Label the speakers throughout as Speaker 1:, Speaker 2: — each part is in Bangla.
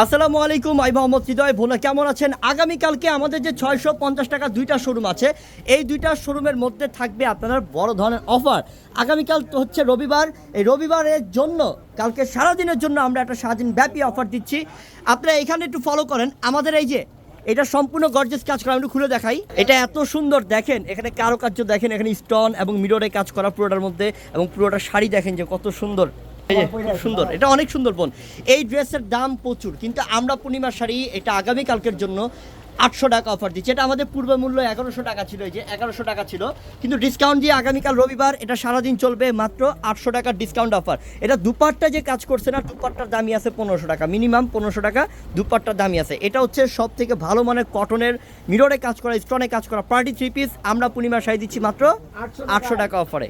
Speaker 1: আসসালামু আলাইকুম, আই মোহাম্মদ হৃদয় ভোলা। কেমন আছেন? আগামীকালকে আমাদের যে ছয়শো পঞ্চাশ টাকা দুইটা শোরুম আছে, এই দুইটা শোরুমের মধ্যে থাকবে আপনার বড় ধরনের অফার আগামীকাল তো হচ্ছে রবিবার। এই রবিবারের জন্য, কালকে সারাদিনের জন্য আমরা একটা সারাদিন ব্যাপী অফার দিচ্ছি। আপনারা এখানে একটু ফলো করেন। আমাদের এই যে, এটা সম্পূর্ণ গর্জেস কাজ করা একটু খুলে দেখাই। এটা এত সুন্দর, দেখেন, এখানে কারুকার্য দেখেন, এখানে স্টোন এবং মিররে কাজ করা পুরোটার মধ্যে এবং পুরোটা শাড়ি দেখেন যে কত সুন্দর। খুব সুন্দর। এটা অনেক সুন্দর বোন। এই ড্রেসের দাম প্রচুর কিন্তু আমরা পূর্ণিমা শাড়ি এটা আগামীকালকের জন্য আটশো টাকা অফার দিচ্ছি। এটা আমাদের পূর্ব মূল্য এগারোশো টাকা ছিল এই যে এগারোশো টাকা ছিল। কিন্তু ডিসকাউন্ট দিয়ে আগামীকাল রবিবার এটা সারাদিন চলবে মাত্র আটশো টাকার ডিসকাউন্ট অফার এটা দুপাট্টা যে কাজ করছে না দুপাট্টার দামই আছে পনেরোশো টাকা। মিনিমাম পনেরোশো টাকা দুপাট্টার দামই আছে। এটা হচ্ছে সব থেকে ভালো মানের কটনের মিররে কাজ করা স্টোনে কাজ করা। পার্টি থ্রি পিস আমরা পূর্ণিমা শাড়ি দিচ্ছি মাত্র আটশো টাকা অফারে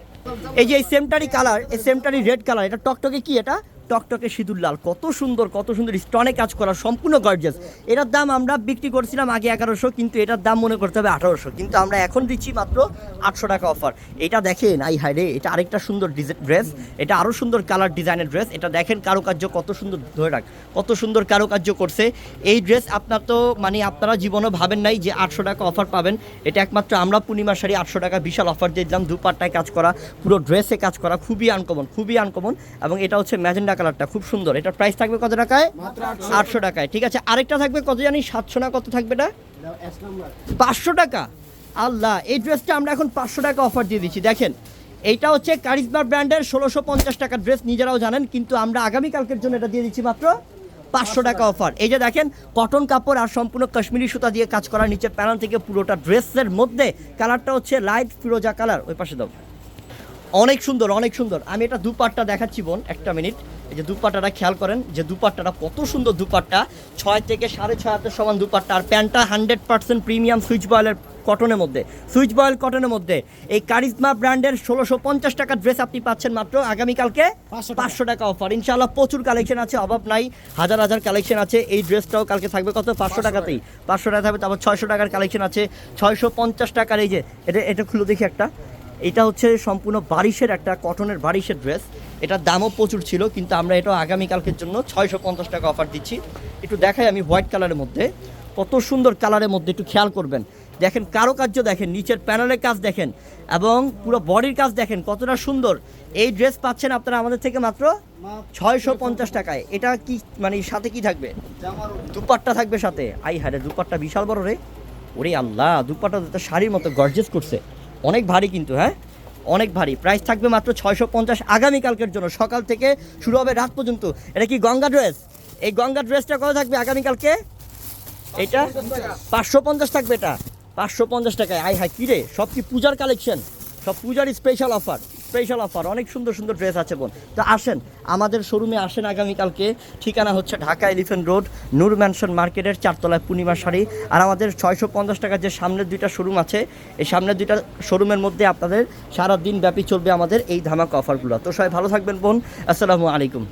Speaker 1: এই যে এই সেমটারি কালার এই সেমটারি রেড কালার এটা টকটকে কি এটা? টকটকে সিঁদুর লাল। কত সুন্দর কত সুন্দর স্টনে কাজ করা, সম্পূর্ণ গর্জাস এটার দাম আমরা বিক্রি করছিলাম আগে এগারোশো, কিন্তু এটার দাম মনে করতে হবে আঠারোশো। কিন্তু আমরা এখন দিচ্ছি মাত্র আটশো টাকা অফার এটা দেখেন, আই হাই রে, এটা আরেকটা সুন্দর ড্রেস এটা আরও সুন্দর কালার ডিজাইনের ড্রেস এটা দেখেন কারুকার্য কত সুন্দর, ধরে রাখ, কত সুন্দর কারুকার্য করছে। এই ড্রেস আপনার তো মানে আপনারা জীবনও ভাবেন নাই যে আটশো টাকা অফার পাবেন। এটা একমাত্র আমরা পূর্ণিমার শাড়ি আটশো টাকা বিশাল অফার দিয়ে দিলাম। দুপাট্টায় কাজ করা, পুরো ড্রেসে কাজ করা, খুবই আনকমন খুবই আনকমন এবং এটা হচ্ছে ম্যাজেন্ডা কালারটা খুব সুন্দর। এটার প্রাইস থাকবে কত টাকায়? আটশো। টাকায়। ঠিক আছে আরেকটা থাকবে কত জানি? সাতশো না কত থাকবে এটা? পাঁচশো টাকা। আল্লাহ এই ড্রেসটা আমরা এখন পাঁচশো টাকা অফার দিয়ে দিচ্ছি। দেখেন এইটা হচ্ছে কারিজমা ব্র্যান্ডের ষোলোশো পঞ্চাশ টাকার ড্রেস নিজেরাও জানেন কিন্তু আমরা আগামীকালকের জন্য এটা দিয়ে দিচ্ছি মাত্র পাঁচশো টাকা অফার এই যে দেখেন কটন কাপড় আর সম্পূর্ণ কাশ্মীরি সুতা দিয়ে কাজ করা নিচের প্যানেল থেকে পুরোটা ড্রেসের মধ্যে কালারটা হচ্ছে লাইট ফিরোজা কালার ওই পাশে দাও। অনেক সুন্দর অনেক সুন্দর। আমি এটা দুপাট্টা দেখাচ্ছি বোন একটা মিনিট। এই যে দুপাট্টাটা খেয়াল করেন যে দুপাট্টাটা কত সুন্দর দুপাট্টা। ছয় থেকে সাড়ে ছয় হাতের সমান দুপাট্টা। আর প্যান্টটা হান্ড্রেড পার্সেন্ট প্রিমিয়াম সুইচ বয়েলের কটনের মধ্যে। সুইচ বয়েল কটনের মধ্যে। এই কারিজমা ব্র্যান্ডের ষোলোশো পঞ্চাশ টাকার ড্রেস আপনি পাচ্ছেন মাত্র আগামীকালকে পাঁচশো টাকা। অফার। ইনশাআল্লাহ প্রচুর কালেকশন আছে অভাব নাই। হাজার হাজার কালেকশন আছে। এই ড্রেসটাও কালকে থাকবে কত? পাঁচশো টাকাতেই। পাঁচশো টাকা থাকবে তারপর ছয়শো টাকার কালেকশন আছে। ছয়শো পঞ্চাশ টাকার এই যে এটা এটা খুলে দেখি একটা। এটা হচ্ছে সম্পূর্ণ বারিশের একটা কটনের বারিশের ড্রেস এটার দামও প্রচুর ছিল কিন্তু আমরা এটা আগামীকালকের জন্য ছয়শো পঞ্চাশ টাকা অফার দিচ্ছি। একটু দেখাই আমি হোয়াইট কালারের মধ্যে। কত সুন্দর কালারের মধ্যে একটু খেয়াল করবেন। দেখেন কারও কার্য দেখেন নিচের প্যানেলের কাজ দেখেন এবং পুরো বডির কাজ দেখেন কতটা সুন্দর। এই ড্রেস পাচ্ছেন আপনারা আমাদের থেকে মাত্র ছয়শো পঞ্চাশ টাকায়। এটা কি মানে সাথে কি থাকবে? দুপাট্টা থাকবে সাথে। আই হারে দুপাট্টা বিশাল বড় রে। ওরে আল্লাহ দুপাট্টা তো শাড়ির মতো গর্জেস করছে। অনেক ভারী কিন্তু হ্যাঁ? অনেক ভারী। প্রাইস থাকবে মাত্র ছয়শো পঞ্চাশ আগামীকালকের জন্য। সকাল থেকে শুরু হবে রাত পর্যন্ত। এটা কি গঙ্গা ড্রেস এই গঙ্গা ড্রেসটা কত থাকবে আগামীকালকে? এটা পাঁচশো পঞ্চাশ থাকবে এটা। পাঁচশো পঞ্চাশ টাকায়। আই হাই কিরে সব কি পূজার কালেকশন সব পূজার স্পেশাল অফার স্পেশাল অফার অনেক সুন্দর সুন্দর ড্রেস আছে বোন। তো আসেন, আমাদের শোরুমে আসেন আগামীকালকে। ঠিকানা হচ্ছে Dhaka elephant road Noor mansion মার্কেটের চারতলায় পূর্ণিমা শাড়ি। আর আমাদের ছয়শো পঞ্চাশ টাকার যে সামনের দুইটা শোরুম আছে, এই সামনের দুইটা শোরুমের মধ্যে আপনাদের সারা দিন ব্যাপী চলবে আমাদের এই ধামাকা অফারগুলো তো সবাই ভালো থাকবেন বোন। আসসালামু আলাইকুম।